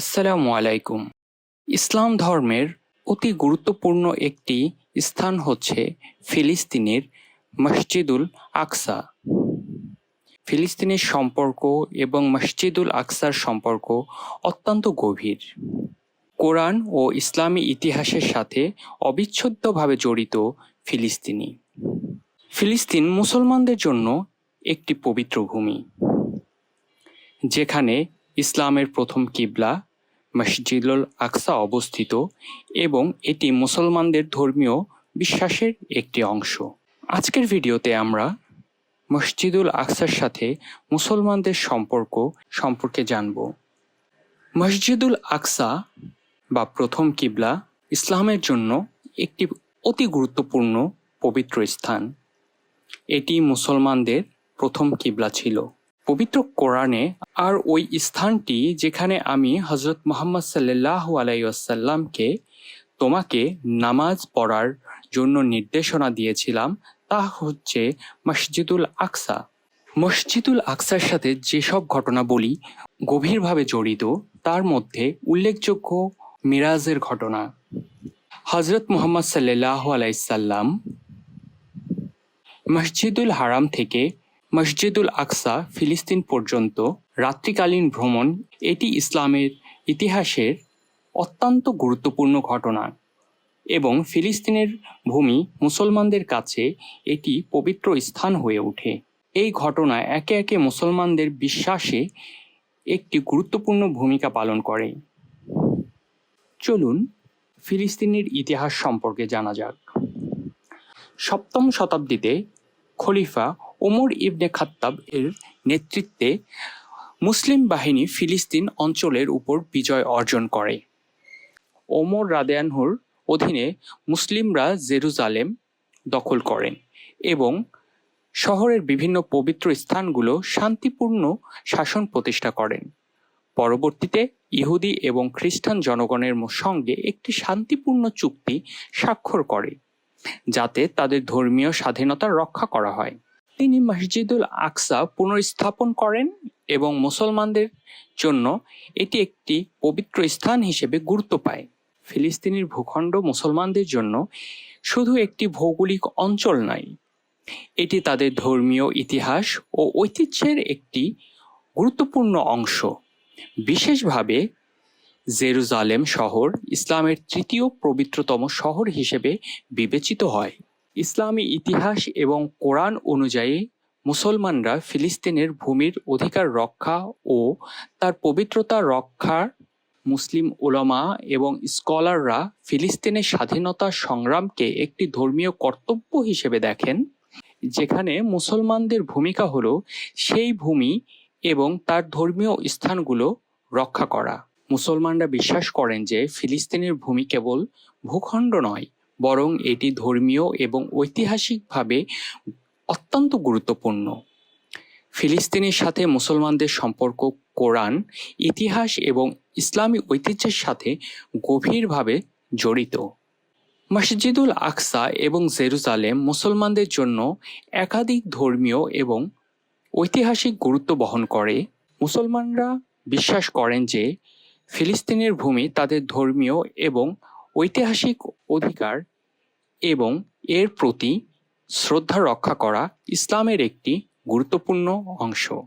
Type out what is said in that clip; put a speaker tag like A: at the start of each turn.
A: আসসালামু আলাইকুম। ইসলাম ধর্মের অতি গুরুত্বপূর্ণ একটি স্থান হচ্ছে ফিলিস্তিনের মসজিদুল আকসা। ফিলিস্তিনের সম্পর্ক এবং মসজিদুল আকসার সম্পর্ক অত্যন্ত গভীর। কোরআন ও ইসলামী ইতিহাসের সাথে অবিচ্ছেদ্যভাবে জড়িত ফিলিস্তিনি। ফিলিস্তিন মুসলমানদের জন্য একটি পবিত্র ভূমি, যেখানে ইসলামের প্রথম কিবলা মসজিদুল আকসা অবস্থিত এবং এটি মুসলমানদের ধর্মীয় বিশ্বাসের একটি অংশ। আজকের ভিডিওতে আমরা মসজিদুল আকসার সাথে মুসলমানদের সম্পর্ক সম্পর্কে জানব। মসজিদুল আকসা বা প্রথম কিবলা ইসলামের জন্য একটি অতি গুরুত্বপূর্ণ পবিত্র স্থান। এটি মুসলমানদের প্রথম কিবলা ছিল। পবিত্র কোরআনে আর ওই স্থানটি যেখানে আমি হজরত মোহাম্মদ সাল্লাহ আলাইসাল্লামকে তোমাকে নামাজ পড়ার জন্য নির্দেশনা দিয়েছিলাম, তা হচ্ছে মসজিদুল আকসা। মসজিদুল আকসার সাথে যেসব ঘটনাবলী গভীরভাবে জড়িত, তার মধ্যে উল্লেখযোগ্য মিরাজের ঘটনা। হজরত মোহাম্মদ সাল্লাহ আলাইসাল্লাম মসজিদুল হারাম থেকে মসজিদুল আকসা, ফিলিস্তিন পর্যন্ত রাত্রিকালীন ভ্রমণ এটি ইসলামের ইতিহাসের অত্যন্ত গুরুত্বপূর্ণ ঘটনা এবং ফিলিস্তিনের ভূমি মুসলমানদের কাছে এটি পবিত্র স্থান হয়ে ওঠে। এই ঘটনা একে একে মুসলমানদের বিশ্বাসে একটি গুরুত্বপূর্ণ ভূমিকা পালন করে। চলুন ফিলিস্তিনের ইতিহাস সম্পর্কে জানা যাক। সপ্তম শতাব্দীতে খলিফা ওমর ইবনে খাত্তাব এর নেতৃত্বে মুসলিম বাহিনী ফিলিস্তিন অঞ্চলের উপর বিজয় অর্জন করে। ওমর রাদেয়ানহুর অধীনে মুসলিমরা জেরুজালেম দখল করেন এবং শহরের বিভিন্ন পবিত্র স্থানগুলো শান্তিপূর্ণ শাসন প্রতিষ্ঠা করেন। পরবর্তীতে ইহুদি এবং খ্রিস্টান জনগণের সঙ্গে একটি শান্তিপূর্ণ চুক্তি স্বাক্ষর করে, যাতে তাদের ধর্মীয় স্বাধীনতা রক্ষা করা হয়। তিনি মসজিদুল আকসা পুনর্স্থাপন করেন এবং মুসলমানদের জন্য এটি একটি পবিত্র স্থান হিসেবে গুরুত্ব পায়। ফিলিস্তিনের ভূখণ্ড মুসলমানদের জন্য শুধু একটি ভৌগোলিক অঞ্চল নয়, এটি তাদের ধর্মীয় ইতিহাস ও ঐতিহ্যের একটি গুরুত্বপূর্ণ অংশ। বিশেষভাবে, জেরুজালেম শহর ইসলামের তৃতীয় পবিত্রতম শহর হিসেবে বিবেচিত হয়। ইসলামী ইতিহাস এবং কোরআন অনুযায়ী মুসলমানরা ফিলিস্তিনের ভূমির অধিকার রক্ষা ও তার পবিত্রতা রক্ষার মুসলিম ওলামা এবং স্কলাররা ফিলিস্তিনের স্বাধীনতা সংগ্রামকে একটি ধর্মীয় কর্তব্য হিসেবে দেখেন, যেখানে মুসলমানদের ভূমিকা হলো সেই ভূমি এবং তার ধর্মীয় স্থানগুলো রক্ষা করা। মুসলমানরা বিশ্বাস করেন যে ফিলিস্তিনের ভূমি কেবল ভূখণ্ড নয় বরং এটি ধর্মীয় এবং ঐতিহাসিকভাবে অত্যন্ত গুরুত্বপূর্ণ। ফিলিস্তিনের সাথে মুসলমানদের সম্পর্ক, কোরআন, ইতিহাস এবং ইসলামী ঐতিহ্যের সাথে গভীরভাবে জড়িত। মসজিদুল আকসা এবং জেরুজালেম মুসলমানদের জন্য একাধিক ধর্মীয় এবং ঐতিহাসিক গুরুত্ব বহন করে। মুসলমানরা বিশ্বাস করেন যে ফিলিস্তিনের ভূমি তাদের ধর্মীয় এবং ঐতিহাসিক অধিকার এবং এর প্রতি শ্রদ্ধা রক্ষা করা ইসলামের একটি গুরুত্বপূর্ণ অংশ।